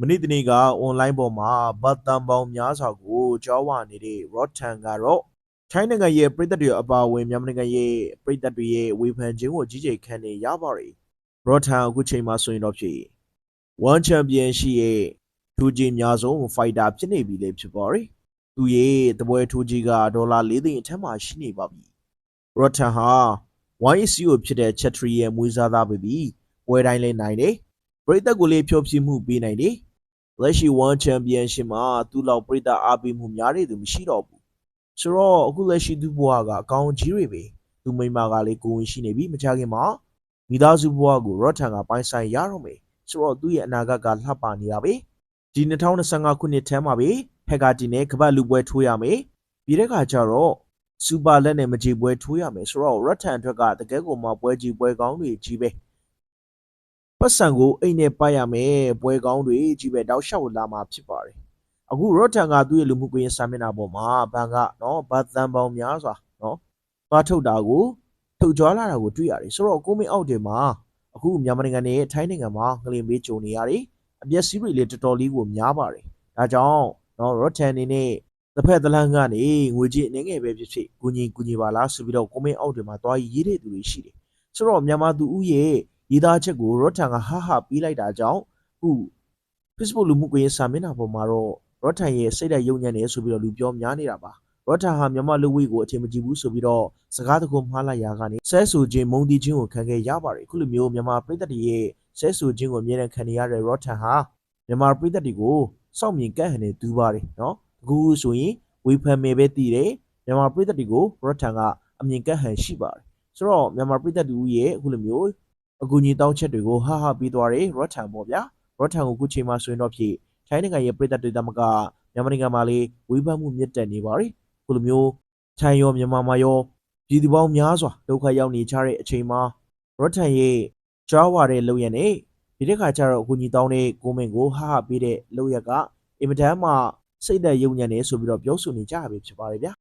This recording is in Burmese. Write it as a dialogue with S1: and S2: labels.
S1: မနေ့တနေ့ကအွန်လိုင်းပေါ်မှာဗတ်တန်ပေါင်းများစွာကိုကြောဝနေတဲ့ Rotan ကတော့ထိုင်းနိုင်ငံရဲ့ပြည်သက်တွေအပါအဝင်မြန်မာနိုင်ငံရဲ့ပြည်သက်တွေရဲ့ဝေဖန်ခြင်းကိုကြီးကြိမ်ခံနေရပါတယ်။ Rotan အခုချိန်မှာဆိုရင်တော့ဖြစ် One Champion ရှိရဲ့ထူးကြီးများဆုံး fighter ဖြစ်နေပြီလေဖြစ်ပါတယ်။သူရဲ့တပွဲထူးကြီးကဒေါ်လာ၄သိန်းအထက်မှာရှိနေပါပြီ။ Rotan ဟာ YCO ဖြစ်တဲ့ Chatri ရဲ့မွေးစားသားပဲပြီးပွဲတိုင်းလဲနိုင်တယ်။ပြည်သက်ကိုလည်းဖြောပြမှုပေးနိုင်တယ်။ လက်ရှိ One Championship မှာသူ့လောက်ပြည်သက်အားပေးမှုများတဲ့သူမရှိတော့ဘူး။ဆိုတော့အခုလက်ရှိသူ့ဘဝကအကောင်ကြီးတွေပဲ။သူမိန်းမကလည်းကိုယ်ဝင်ရှိနေပြီမကြခင်မှာမိသားစုဘဝကို Rotan ကပိုင်ဆိုင်ရတော့မယ်။ဆိုတော့သူ့ရဲ့အနာဂတ်ကလှပနေတာပဲ။ဒီ2025ခုနှစ်ထဲမှာပဲဟက်ကတီနဲ့ကပတ်လူပွဲထိုးရမယ်။ပြီးတဲ့ခါကျတော့စူပါလက်နဲ့မကြေပွဲထိုးရမယ်ဆိုတော့ Rotan အတွက်ကတကယ်ကိုမှပွဲကြီးပွဲကောင်းတွေကြီးပဲ။ ပတ်စံကိုအိတ်နဲ့ပတ်ရမယ်ပွဲကောင်းတွေကြီးပဲတောက်လျှောက်လာမှာဖြစ်ပါတယ်။အခု Rotan ကသူ့ရဲ့လူမှုကွန်ရက်စာမျက်နှာပေါ်မှာဘန်ကနော်ဗတ်တန်ပေါင်းများစွာနော်သွားထုတ်တာကိုထုတ်ကြွားလာတာကိုတွေ့ရတယ်ဆိုတော့ကိုမင်းအောက်တယ်မှာအခုမြန်မာနိုင်ငံနဲ့ထိုင်းနိုင်ငံမှာငလင်ပေးကြုံနေရတယ်အပျက်စီးတွေလည်းတော်တော်လေးကိုများပါတယ်ဒါကြောင့်နော် Rotan အနေနဲ့တစ်ဖက်တစ်လမ်းကနေငွေကြေးအနေငယ်ပဲဖြစ်ဖြစ်ကူညီကူညီပါလားဆိုပြီးတော့ကိုမင်းအောက်တယ်မှာသွားရေးတဲ့သူတွေရှိတယ်ဆိုတော့မြန်မာသူဦးရဲ့ ရေးသားချက်ကို Rotan ကဟာဟာပြီးလိုက်တာကြောင့်အခု Facebook လူမှုကွန်ရက်စာမျက်နှာပေါ်မှာတော့ Rotan ရဲ့စိတ်ဓာတ်ယုံညံ့နေဆိုပြီးတော့လူပြောများနေတာပါ Rotan ဟာမြန်မာလူဝေးကိုအထင်မကြီးဘူးဆိုပြီးတော့စကားတကုမှားလိုက်ရာကနေဆဲဆူခြင်းမုံတီးခြင်းကိုခံခဲ့ရပါတယ်အခုလိုမျိုးမြန်မာပြည်သက်တွေရဲ့ဆဲဆူခြင်းကိုအမြဲတမ်းခံနေရတဲ့ Rotan ဟာမြန်မာပြည်သက်တွေကိုစောင့်မြင်ကန့်ဟန်နေတူးပါတယ်နော်အခုဆိုရင်ဝေဖန်မယ်ပဲတည်တယ်မြန်မာပြည်သက်တွေကို Rotan ကအမြင်ကန့်ဟန်ရှိပါတယ်ဆိုတော့မြန်မာပြည်သက်တွေရဲ့အခုလိုမျိုး အကူအညီတောင်းချက်တွေကိုဟာဟာပြီးသွားတယ် Rotan ပေါ့ဗျာ Rotan ကိုအခုချိန်မှာဆိုရင်တော့ဖြစ်ထိုင်းနိုင်ငံရဲ့ပြည်သက်တွေတမကမြန်မာနိုင်ငံမှာလေးဝေဖန်မှုမြင့်တက်နေပါတယ်ခုလိုမျိုးထိုင်းရောမြန်မာမှာရောပြည်သူပေါင်းများစွာဒုက္ခရောက်နေကြတဲ့အချိန်မှာ Rotan ရဲ့ကြားဝတဲ့လုပ်ရည်နဲ့ဒီတစ်ခါကျတော့အခုညီတောင်းတဲ့ကိုမင်ကိုဟာဟာပေးတဲ့လုပ်ရက်ကအင်မတန်မှစိတ်သက်ယုံညံ့နေဆိုပြီးတော့ပြောဆိုနေကြရပြီဖြစ်ပါတယ်ဗျာ